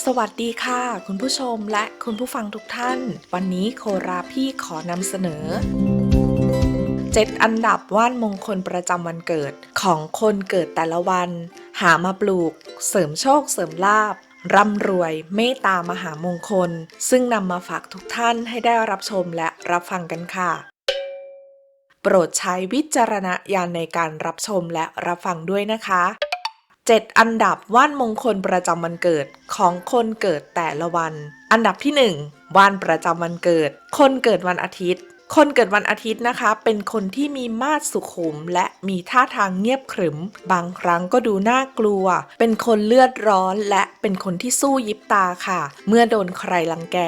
สวัสดีค่ะ คุณผู้ชมและคุณผู้ฟังทุกท่าน วันนี้โคราพี่ขอนำเสนอ 7 อันดับว่านมงคลประจำวันเกิดของคนเกิดแต่ละวัน หามาปลูก เสริมโชคเสริมลาบร่ำรวยเมตตามหามงคล ซึ่งนำมาฝากทุกท่านให้ได้รับชมและรับฟังกันค่ะ โปรดใช้วิจารณญาณในการรับชมและรับฟังด้วยนะคะ 7 อันดับว่านมงคลประจำวันเกิดของคนเกิดแต่ละวัน อันดับที่ 1 ว่านประจำวันเกิด คนเกิดวันอาทิตย์ คนเกิดวันอาทิตย์นะคะ เป็นคนที่มีมาดสุขุม และมีท่าทางเงียบขรึม บางครั้งก็ดูน่ากลัว เป็นคนเลือดร้อนและเป็นคนที่สู้ยิบตาค่ะ เมื่อโดนใครลังแก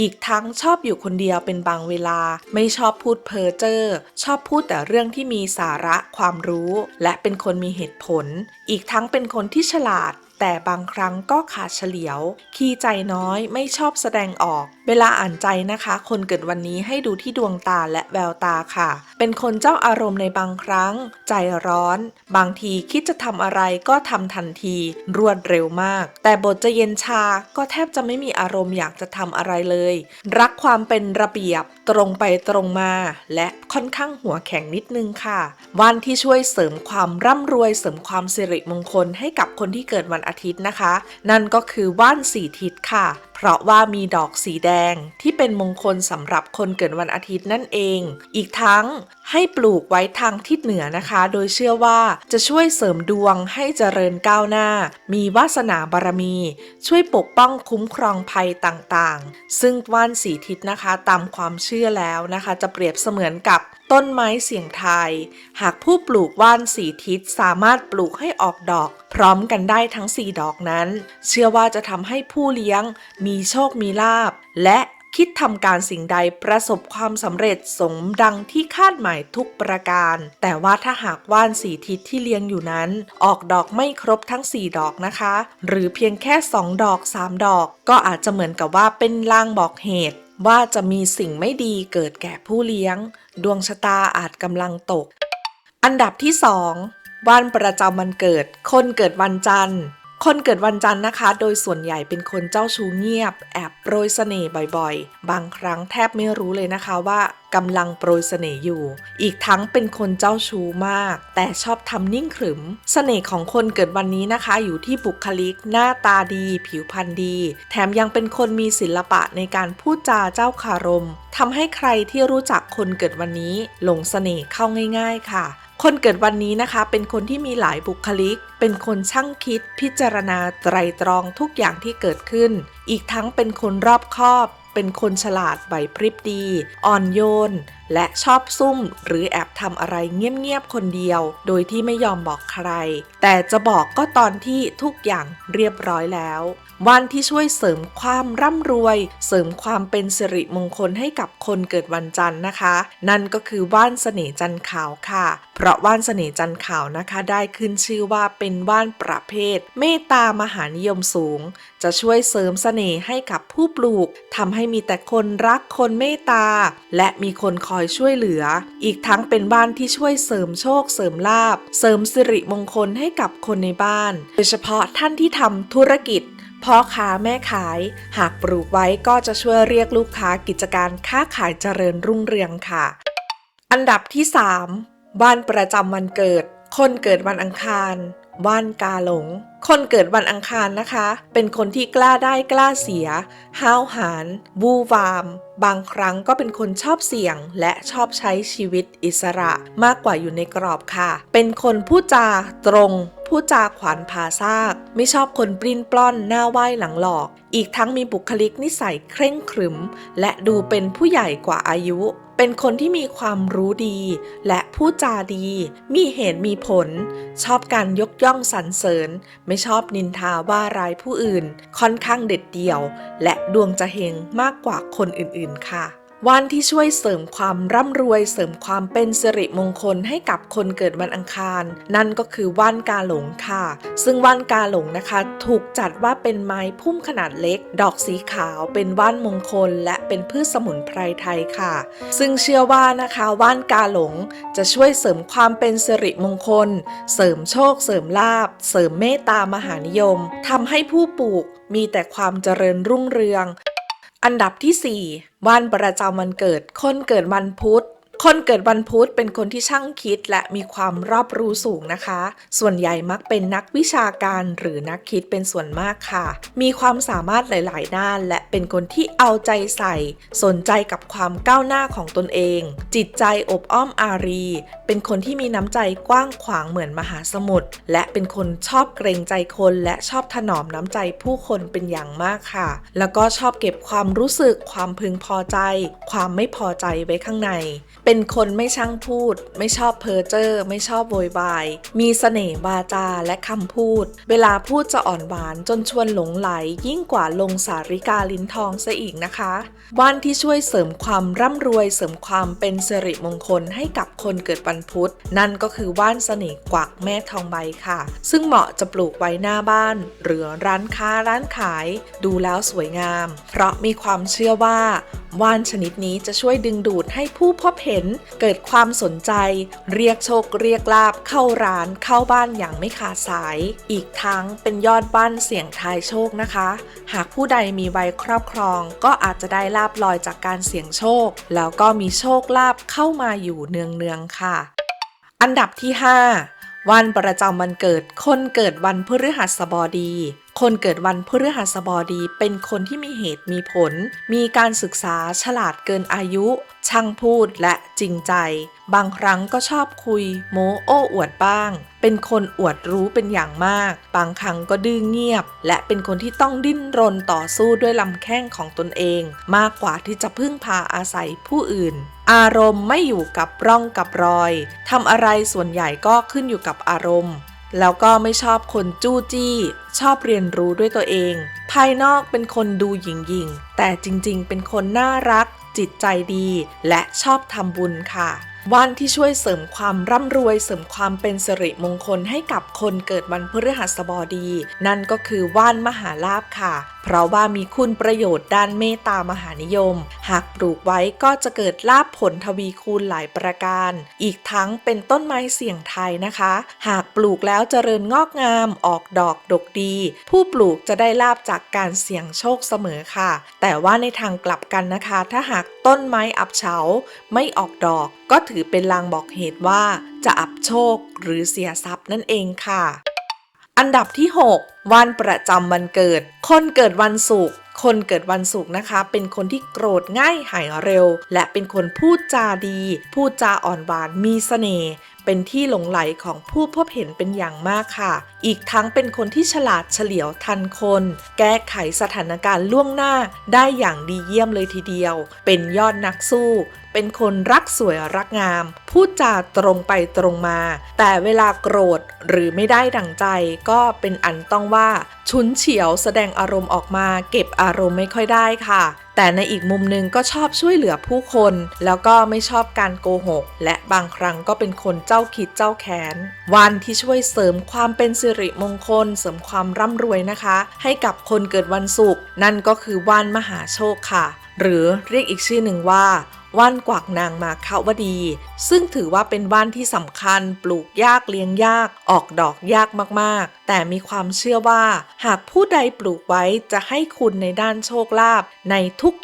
อีกทั้งชอบอยู่คนเดียวเป็นบางเวลา ไม่ชอบพูดเพ้อเจ้อชอบพูดแต่เรื่องที่มีสาระความรู้ และเป็นคนมีเหตุผล อีกทั้งเป็นคนที่ฉลาด แต่บางครั้งก็ขาดเฉลียว ขี้ใจน้อยไม่ชอบแสดงออก เวลาอ่านใจนะคะ คนเกิดวันนี้ให้ดูที่ดวงตาและแววตาค่ะ เป็นคนเจ้าอารมณ์ในบางครั้ง ใจร้อน บางทีคิดจะทำอะไรก็ทำทันที รวดเร็วมาก แต่บทจะเย็นชาก็แทบจะไม่มีอารมณ์อยากจะทำอะไรเลย รักความเป็นระเบียบตรงไปตรงมา และค่อนข้างหัวแข็งนิดนึงค่ะ วันที่ช่วยเสริมความร่ำรวยเสริมความสิริมงคลให้กับคนที่เกิดวันอาทิตย์นะคะ นั่นก็คือว่านสีทิศค่ะ เพราะว่ามีดอกสีแดงที่เป็นมงคลสำหรับคนเกิดวันอาทิตย์นั่นเอง อีกทั้งให้ปลูกไว้ทางทิศเหนือนะคะ โดยเชื่อว่าจะช่วยเสริมดวงให้เจริญก้าวหน้า มีวาสนาบารมี ช่วยปกป้องคุ้มครองภัยต่างๆ ซึ่งว่านสีทิศนะคะตามความเชื่อแล้วนะคะ จะเปรียบเสมือนกับต้นไม้เสียงไทย หากผู้ปลูกว่านสีทิศสามารถปลูกให้ออกดอก พร้อมกันได้ทั้ง 4 ดอกนั้น เชื่อว่าจะทำให้ผู้เลี้ยงมีีโชคมีลาบ และคิดทำการสิ่งใดประสบความสำเร็จสมดังที่คาดหมายทุกประการ แต่ว่าถ้าหากว่านสีทิศที่เลี้ยงอยู่นั้น ออกดอกไม่ครบทั้ง 4 ดอกนะคะ หรือเพียงแค่ 2 ดอก 3 ดอก ก็อาจจะเหมือนกับว่าเป็นลางบอกเหตุ ว่าจะมีสิ่งไม่ดีเกิดแก่ผู้เลี้ยง ดวงชะตาอาจกำลังตก อันดับที่ 2 วันประจำวันเกิด คนเกิดวันจันทร์ คนเกิดวันจันทร์นะคะ โดยส่วนใหญ่เป็นคนเจ้าชู้เงียบ แอบโปรยเสน่ห์บ่อยๆ บางครั้งแทบไม่รู้เลยนะคะว่ากำลังโปรยเสน่ห์อยู่ อีกทั้งเป็นคนเจ้าชู้มาก แต่ชอบทำนิ่งขรึม เสน่ห์ของคนเกิดวันนี้นะคะ อยู่ที่บุคลิก หน้าตาดี ผิวพรรณดี แถมยังเป็นคนมีศิลปะในการพูดจาเจ้าคารมทำให้ใครที่รู้จักคนเกิดวันนี้ หลงเสน่ห์เข้าง่าย ๆ ค่ะ คนเกิดวันนี้นะคะ เป็นคนที่มีหลายบุคลิก เป็นคนช่างคิด พิจารณาไตรตรองทุกอย่างที่เกิดขึ้น อีกทั้งเป็นคนรอบคอบ เป็นคนฉลาดไหวพริบดี อ่อนโยน และชอบซุ่มหรือแอบทำอะไรเงียบๆคนเดียว โดยที่ไม่ยอมบอกใคร แต่จะบอกก็ตอนที่ทุกอย่างเรียบร้อยแล้ว วันที่ช่วยเสริมความร่ำรวย เสริมความเป็นสิริมงคลให้กับคนเกิดวันจันทร์นะคะ นั่นก็คือว่านเสน่จันทร์ขาวค่ะ เพราะว่านเสน่จันทร์ขาวนะคะ ได้ขึ้นชื่อว่าเป็นว่านประเภท เมตตามหานิยมสูง จะช่วยเสริมเสน่ห์ให้กับผู้ปลูกทำให้มีแต่คนรักคนเมตตา และมีคนคอยช่วยเหลือ อีกทั้งเป็นบ้านที่ช่วยเสริมโชค เสริมลาบ เสริมสิริมงคลให้กับคนในบ้าน โดยเฉพาะท่านที่ทำธุรกิจพ่อค้าแม่ขาย หากปลูกไว้ก็จะช่วยเรียกลูกค้ากิจการค้าขายเจริญรุ่งเรืองค่ะ อันดับที่ 3 บ้านประจำวันเกิด คนเกิดวันอังคาร ว่านกาหลง คนเกิดวันอังคารนะคะ เป็นคนที่กล้าได้กล้าเสีย ห้าวหาญวูวาม บางครั้งก็เป็นคนชอบเสี่ยง และชอบใช้ชีวิตอิสระมากกว่าอยู่ในกรอบค่ะ เป็นคนพูดจาตรงพูดจาขวานผ่าซาก ไม่ชอบคนปลิ้นปล้อนหน้าไหว้หลังหลอก อีกทั้งมีบุคลิกนิสัยเคร่งขรึม และดูเป็นผู้ใหญ่กว่าอายุ เป็นคนที่มีความรู้ดี และพูดจาดี มีเหตุมีผล ชอบการยกย่องสรรเสริญ ไม่ชอบนินทาว่าร้ายผู้อื่น ค่อนข้างเด็ดเดี่ยว และดวงจะเฮงมากกว่าคนอื่นๆค่ะ ว่านที่ช่วยเสริมความร่ำรวยเสริมความเป็นสิริมงคลให้กับคนเกิดวันอังคาร นั่นก็คือว่านกาหลงค่ะ ซึ่งว่านกาหลงนะคะ ถูกจัดว่าเป็นไม้พุ่มขนาดเล็ก ดอกสีขาวเป็นว่านมงคล และเป็นพืชสมุนไพรไทยค่ะ ซึ่งเชื่อว่านะคะว่านกาหลงจะช่วยเสริมความเป็นสิริมงคล เสริมโชค เสริมลาภเสริมเมตตามหานิยมทำให้ผู้ปลูกมีแต่ความเจริญรุ่งเรือง อันดับที่ 4 วันประจำวันเกิด คนเกิดวันพุธ คนเกิดวันพุธเป็นคนที่ช่างคิดและมีความรอบรู้สูงนะคะ ส่วนใหญ่มักเป็นนักวิชาการหรือนักคิดเป็นส่วนมากค่ะ มีความสามารถหลาย ๆ ด้าน และเป็นคนที่เอาใจใส่ สนใจกับความก้าวหน้าของตนเอง จิตใจอบอ้อมอารี เป็นคนที่มีน้ำใจกว้างขวางเหมือนมหาสมุทร และเป็นคนชอบเกรงใจคนและชอบถนอมน้ำใจผู้คนเป็นอย่างมากค่ะ แล้วก็ชอบเก็บความรู้สึก ความพึงพอใจ ความไม่พอใจไว้ข้างใน เป็นเป็นคนไม่ช่างพูด ไม่ชอบเพ้อเจ้อไม่ชอบโวยวาย มีเสน่ห์วาจาและคำพูด เวลาพูดจะอ่อนหวานจนชวนหลงไหล ยิ่งกว่าลงสาริกาลิ้นทองซะอีกนะคะ ว่านที่ช่วยเสริมความร่ำรวยเสริมความเป็นสิริมงคลให้กับคนเกิดวันพุธ นั่นก็คือว่านเสน่ห์กวักแม่ทองใบค่ะ ซึ่งเหมาะจะปลูกไว้หน้าบ้าน หรือร้านค้าร้านขาย ดูแล้วสวยงาม เพราะมีความเชื่อว่า ว่านชนิดนี้จะช่วยดึงดูดให้ผู้พบเห็น เกิดความสนใจ เรียกโชคเรียกลาบเข้าร้านเข้าบ้านอย่างไม่ขาดสาย อีกทั้งเป็นยอดบ้านเสี่ยงทายโชคนะคะ หากผู้ใดมีไว้ครอบครอง ก็อาจจะได้ลาบลอยจากการเสี่ยงโชค แล้วก็มีโชคลาภเข้ามาอยู่เนืองๆค่ะ อันดับที่ 5 วันประจำวันเกิดคนเกิดวันพฤหัสบดี คนเกิดวันพฤหัสบดีเป็นคนที่มีเหตุมีผล มีการศึกษาฉลาดเกินอายุ ช่างพูดและจริงใจ บางครั้งก็ชอบคุย โม้โอ้อวดบ้าง เป็นคนอวดรู้เป็นอย่างมาก บางครั้งก็ดื้อเงียบ และเป็นคนที่ต้องดิ้นรนต่อสู้ด้วยลำแข้งของตนเอง มากกว่าที่จะพึ่งพาอาศัยผู้อื่น อารมณ์ไม่อยู่กับร่องกับรอยทำอะไรส่วนใหญ่ก็ขึ้นอยู่กับอารมณ์แล้วก็ไม่ชอบคนจู้จี้ ชอบเรียนรู้ด้วยตัวเอง ภายนอกเป็นคนดูหยิ่งยิงๆ แต่จริงๆ เป็นคนน่ารัก จิตใจดี และชอบทำบุญค่ะ วันที่ช่วยเสริมความร่ำรวยเสริมความเป็นสิริมงคลให้กับคนเกิดวันพฤหัสบดี นั่นก็คือว่านมหาลาภค่ะ เพราะว่ามีคุณประโยชน์ด้านเมตตามหานิยม หากปลูกไว้ก็จะเกิดลาภผลทวีคูณหลายประการ อีกทั้งเป็นต้นไม้เสี่ยงไทยนะคะ หากปลูกแล้วเจริญงอกงามออกดอกดกดี ผู้ปลูกจะได้ลาบจากการเสี่ยงโชคเสมอค่ะ แต่ว่าในทางกลับกันนะคะ ถ้าหากต้นไม้อับเฉาไม่ออกดอก ก็ถือเป็นลางบอกเหตุว่าจะอับโชคหรือเสียทรัพย์นั่นเองค่ะ อันดับที่ 6 วันประจำวันเกิด คนเกิดวันศุกร์คนเกิดวันศุกร์นะคะ เป็นคนที่โกรธง่ายหายเร็ว และเป็นคนพูดจาดี พูดจาอ่อนหวานมีเสน่ห์ เป็นที่หลงไหลของผู้พบเห็นเป็นอย่างมากค่ะ อีกทั้งเป็นคนที่ฉลาดเฉลียวทันคน แก้ไขสถานการณ์ล่วงหน้าได้อย่างดีเยี่ยมเลยทีเดียว เป็นยอดนักสู้เป็นคนรักสวยรักงาม พูดจาตรงไปตรงมา แต่เวลาโกรธหรือไม่ได้ดั่งใจก็เป็นอันต้องว่า ชุนเฉียวแสดงอารมณ์ออกมา เก็บอารมณ์ไม่ค่อยได้ค่ะแต่ในอีกมุมหนึ่งก็ชอบช่วยเหลือผู้คน แล้วก็ไม่ชอบการโกหก และบางครั้งก็เป็นคนเจ้าคิดเจ้าแค้น วันที่ช่วยเสริมความเป็นสิริมงคล เสริมความร่ำรวยนะคะ ให้กับคนเกิดวันศุกร์นั่นก็คือวันมหาโชคค่ะ หรือเรียกอีกชื่อหนึ่งว่า ว่านกวักนางมาคาวดี ซึ่งถือว่าเป็นว่านที่สำคัญปลูกยากเลี้ยงยาก ออกดอกยากมากๆ แต่มีความเชื่อว่า หากผู้ใดปลูกไว้จะให้คุณในด้านโชคลาภใน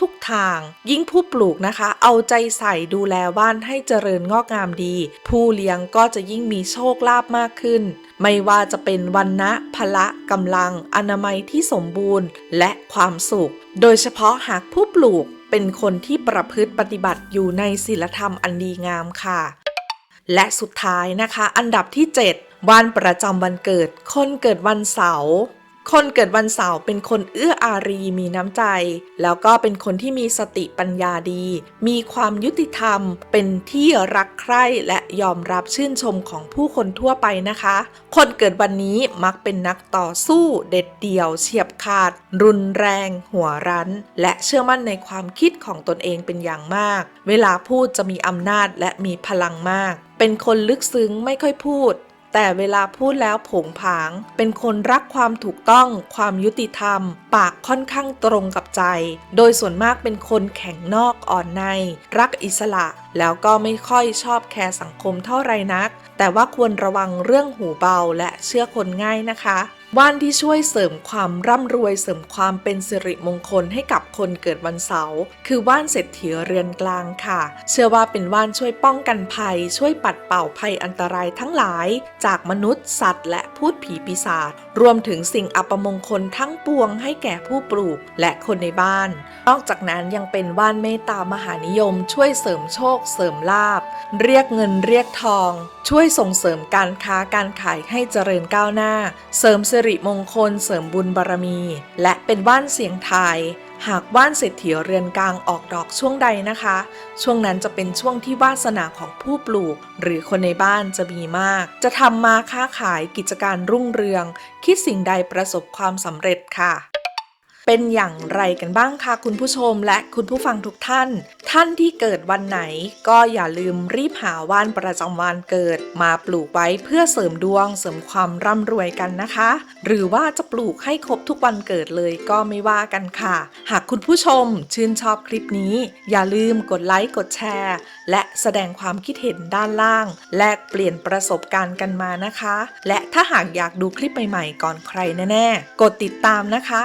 ทุกๆทาง ยิ่งผู้ปลูกนะคะ เอาใจใส่ดูแลว่านให้เจริญงอกงามดี ผู้เลี้ยงก็จะยิ่งมีโชคลาภมากขึ้น ไม่ว่าจะเป็นวันนะพละกำลัง อนามัยที่สมบูรณ์ และความสุข โดยเฉพาะหากผู้ปลูก เป็นคนที่ประพฤติปฏิบัติอยู่ในศีลธรรมอันดีงามค่ะ และสุดท้ายนะคะ อันดับที่ 7 วันประจำวันเกิด คนเกิดวันเสาร์ คนเกิดวันเสาร์เป็นคนเอื้ออารีมีน้ำใจ แล้วก็เป็นคนที่มีสติปัญญาดี มีความยุติธรรม เป็นที่รักใคร่และยอมรับชื่นชมของผู้คนทั่วไปนะคะ คนเกิดวันนี้มักเป็นนักต่อสู้เด็ดเดี่ยว เฉียบขาด รุนแรง หัวรั้น และเชื่อมั่นในความคิดของตนเองเป็นอย่างมาก เวลาพูดจะมีอำนาจและมีพลังมาก เป็นคนลึกซึ้งไม่ค่อยพูด แต่เวลาพูดแล้วผงผาง เป็นคนรักความถูกต้อง ความยุติธรรม ปากค่อนข้างตรงกับใจ โดยส่วนมากเป็นคนแข็งนอกอ่อนใน รักอิสระ แล้วก็ไม่ค่อยชอบแคร์สังคมเท่าไรนัก แต่ว่าควรระวังเรื่องหูเบาและเชื่อคนง่ายนะคะ ว่านที่ช่วยเสริมความร่ำรวยเสริมความเป็นสิริมงคลให้กับคนเกิดวันเสาร์คือว่านเศรษฐีเรือนกลางค่ะ เชื่อว่าเป็นว่านช่วยป้องกันภัย ช่วยปัดเป่าภัยอันตรายทั้งหลาย จากมนุษย์ สัตว์ และพูดผีปีศาจ รวมถึงสิ่งอัปมงคลทั้งปวงให้แก่ผู้ปลูกและคนในบ้าน นอกจากนั้นยังเป็นว่านเมตตามหานิยม ช่วยเสริมโชค เสริมลาบ เรียกเงินเรียกทอง ช่วยส่งเสริมการค้าการขายให้เจริญก้าวหน้า เสริมสิริมงคล เสริมบุญบารมี และเป็นว่านเสียงไทย หากว่านเศรษฐีเรือนกลางออกดอกช่วงใดนะคะ ช่วงนั้นจะเป็นช่วงที่วาสนาของผู้ปลูก หรือคนในบ้านจะมีมาก จะทำมาค้าขายกิจการรุ่งเรือง คิดสิ่งใดประสบความสำเร็จค่ะ เป็นอย่างไรกันบ้างคะคุณผู้ชมและคุณผู้ฟังทุกท่าน ท่านที่เกิดวันไหน ก็อย่าลืมรีบหาว่านประจำวันเกิด มาปลูกไว้เพื่อเสริมดวงเสริมความร่ำรวยกันนะคะ หรือว่าจะปลูกให้ครบทุกวันเกิดเลยก็ไม่ว่ากันค่ะ หากคุณผู้ชมชื่นชอบคลิปนี้ อย่าลืมกดไลค์กดแชร์ และแสดงความคิดเห็นด้านล่าง แลกเปลี่ยนประสบการณ์กันมานะคะ และถ้าหากอยากดูคลิปใหม่ๆก่อนใครแน่ๆกดติดตามนะคะ